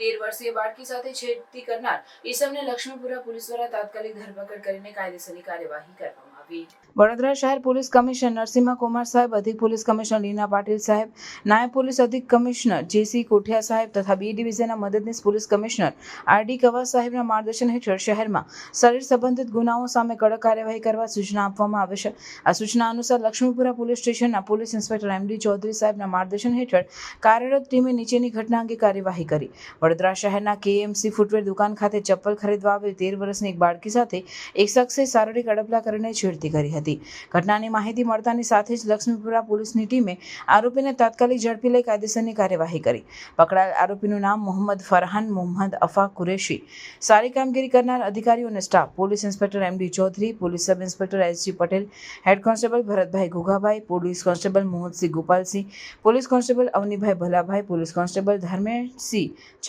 વર્ષીય બાળકી સાથે છેડતી કરનાર ઈસમને લક્ષ્મીપુરા પોલીસ દ્વારા તાત્કાલિક ધરપકડ કરીને કાયદેસરની કાર્યવાહી કરવામાં વડોદરા શહેર પોલીસ કમિશનર નરસિંહ કુમાર સાહેબ, અધિક પોલીસ કમિશનર લીના પાટીલ સાહેબ, નાયબ પોલીસ અધિક કમિશનર જેસી કોઠિયા સાહેબ તથા બી ડિવિઝનના મદદનીશ પોલીસ કમિશનર આર ડી કવા સાહેબના માર્ગદર્શન હેઠળ શહેરમાં શરીર સંબંધિત ગુનાઓ સામે કડક કાર્યવાહી કરવા સૂચના આપવામાં આવે છે. આ સૂચના અનુસાર લક્ષ્મીપુરા પોલીસ સ્ટેશનના police inspector M D Chaudhari સાહેબના માર્ગદર્શન હેઠળ કાર્યરત ટીમે નીચેની ઘટના અંગે કાર્યવાહી કરી. વડોદરા શહેરના કેએમસી ફૂટવેર દુકાન ખાતે ચપ્પલ ખરીદવા આવેલ તેર વર્ષની એક બાળકી સાથે એક શખ્સે શારીરિક અડપલા કરીને છેડતી કરી હતી. ઘટનાની માહિતી મળતાની સાથે જ લક્ષ્મીપુરા પોલીસની ટીમે આરોપીને તાત્કાલિક ઝડપી લઈ કાયદેસરની કાર્યવાહી કરી. પકડાયેલ આરોપીનું નામ મોહમ્મદ ફરહાન મોહમ્મદ અફા કુરેશી. સારી કામગીરી કરનાર અધિકારીઓ અને staff, police inspector M D Chaudhary, police sub inspector S G Patel, head constable Bharatbhai Ghughabhai police constable Mohansinh Gopalsinh, police constable Avnibhai Bhalabhai, police constable Dharmeshsinh